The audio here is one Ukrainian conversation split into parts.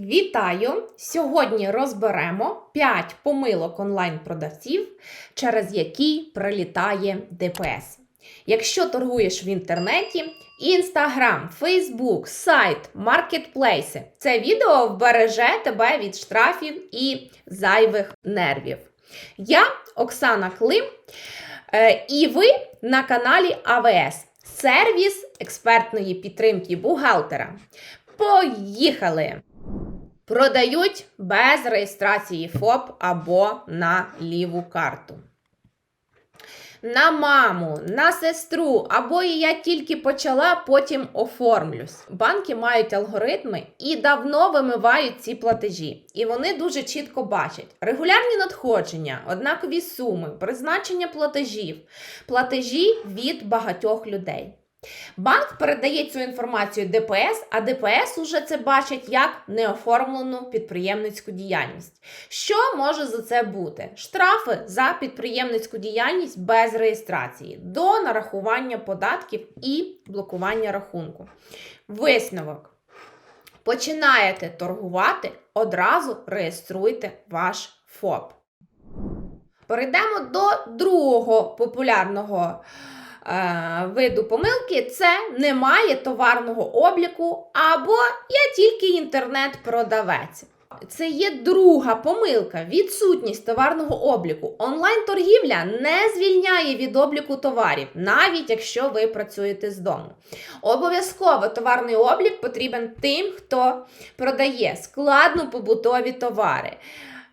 Вітаю! Сьогодні розберемо 5 помилок онлайн-продавців, через які прилітає ДПС. Якщо торгуєш в інтернеті, Інстаграм, Фейсбук, сайт, маркетплейси, це відео вбереже тебе від штрафів і зайвих нервів. Я Оксана Клим, е, і ви на каналі АВС сервіс експертної підтримки бухгалтера. Поїхали! Продають без реєстрації ФОП або на ліву карту. На маму, на сестру, або я тільки почала, потім оформлюсь. Банки мають алгоритми і давно вимивають ці платежі. І вони дуже чітко бачать регулярні надходження, однакові суми, призначення платежів, платежі від багатьох людей. Банк передає цю інформацію ДПС, а ДПС уже це бачить як неоформлену підприємницьку діяльність. Що може за це бути? Штрафи за підприємницьку діяльність без реєстрації, до нарахування податків і блокування рахунку. Висновок. Починаєте торгувати, одразу реєструйте ваш ФОП. Перейдемо до другого популярного виду помилки це немає товарного обліку або я тільки інтернет-продавець. Це є друга помилка відсутність товарного обліку. Онлайн-торгівля не звільняє від обліку товарів, навіть якщо ви працюєте з дому. Обов'язково товарний облік потрібен тим, хто продає складно побутові товари.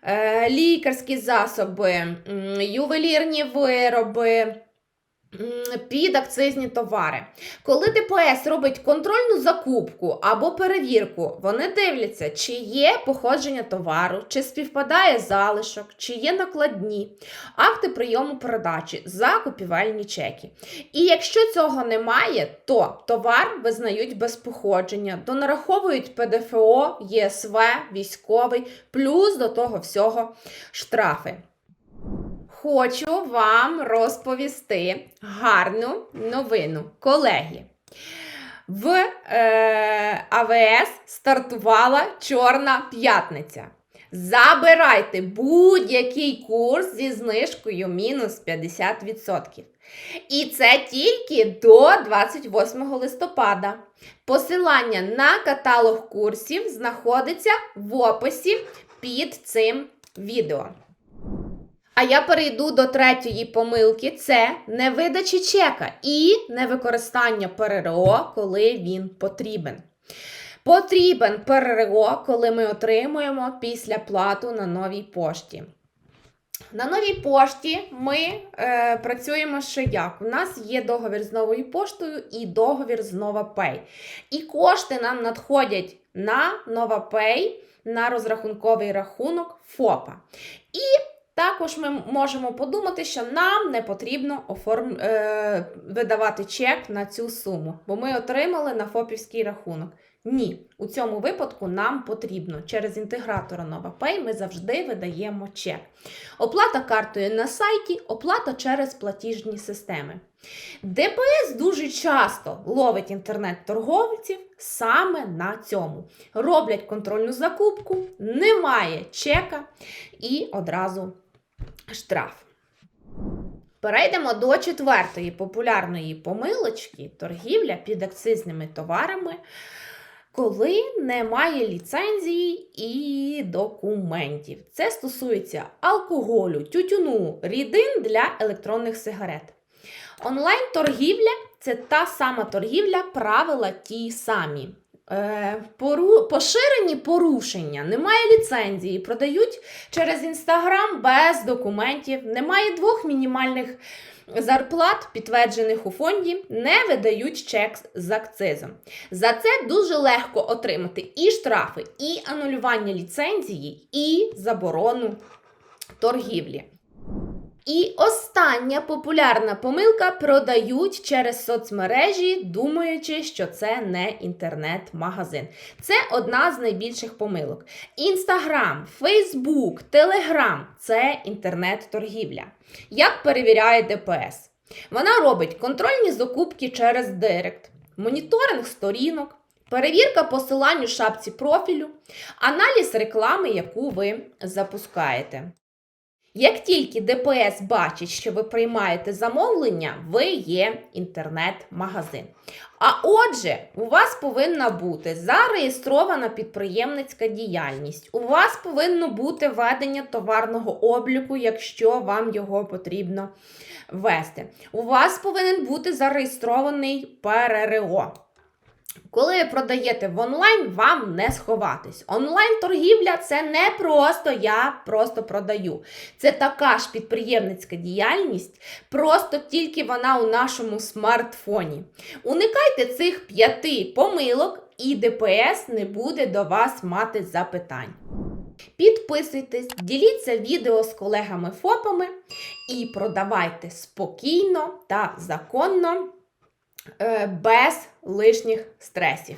е, Лікарські засоби, ювелірні вироби, м, підакцизні товари. Коли ДПС робить контрольну закупку або перевірку, вони дивляться, чи є походження товару, чи співпадає залишок, чи є накладні, акти прийому передачі, закупівельні чеки. І якщо цього немає, то товар визнають без походження, донараховують ПДФО, ЄСВ, військовий, плюс до того всього штрафи. Хочу вам розповісти гарну новину, колеги. В е, АВС стартувала Чорна п'ятниця. Забирайте будь-який курс зі знижкою мінус 50%. І це тільки до 28 листопада. Посилання на каталог курсів знаходиться в описі під цим відео. А я перейду до третьої помилки: це невидачі чека і невикористання ПРРО, коли він потрібен. Потрібен ПРРО, коли ми отримуємо після плату на новій пошті. На новій пошті ми е, працюємо ще як? У нас є договір з новою поштою і договір з NovaPay. І кошти нам надходять на NovaPay, на розрахунковий рахунок ФОПа. І також ми можемо подумати, що нам не потрібно оформ... е... видавати чек на цю суму, бо ми отримали на ФОПівський рахунок. Ні, у цьому випадку нам потрібно через інтегратора NovaPay ми завжди видаємо чек. Оплата картою на сайті, оплата через платіжні системи. ДПС дуже часто ловить інтернет-торговців саме на цьому. Роблять контрольну закупку, немає чека і одразу штраф. Перейдемо до четвертої популярної помилочки торгівля під акцизними товарами, коли немає ліцензії і документів. Це стосується алкоголю, тютюну, рідин для електронних сигарет. Онлайн-торгівля це та сама торгівля, правила ті самі. Е. Поширені порушення, немає ліцензії, продають через інстаграм без документів, немає двох мінімальних зарплат, підтверджених у фонді, не видають чек з акцизом. За це дуже легко отримати і штрафи, і анулювання ліцензії, і заборону торгівлі. І остання популярна помилка продають через соцмережі, думаючи, що це не інтернет-магазин. Це одна з найбільших помилок. Інстаграм, Фейсбук, Телеграм це інтернет-торгівля. Як перевіряє ДПС? Вона робить контрольні закупки через Директ, моніторинг сторінок, Перевірка посилань у шапці профілю, аналіз реклами, яку ви запускаєте. Як тільки ДПС бачить, що ви приймаєте замовлення, ви є інтернет-магазин. А отже, у вас повинна бути зареєстрована підприємницька діяльність. У вас повинно бути ведення товарного обліку, якщо вам його потрібно вести. У вас повинен бути зареєстрований ПРРО. Коли ви продаєте в онлайн, вам не сховатись. Онлайн-торгівля це не просто я просто продаю. Це така ж підприємницька діяльність, просто тільки вона у нашому смартфоні. Уникайте цих п'яти помилок, і ДПС не буде до вас мати запитань. Підписуйтесь, діліться відео з колегами ФОПами і продавайте спокійно та законно, е, без лишніх стресів.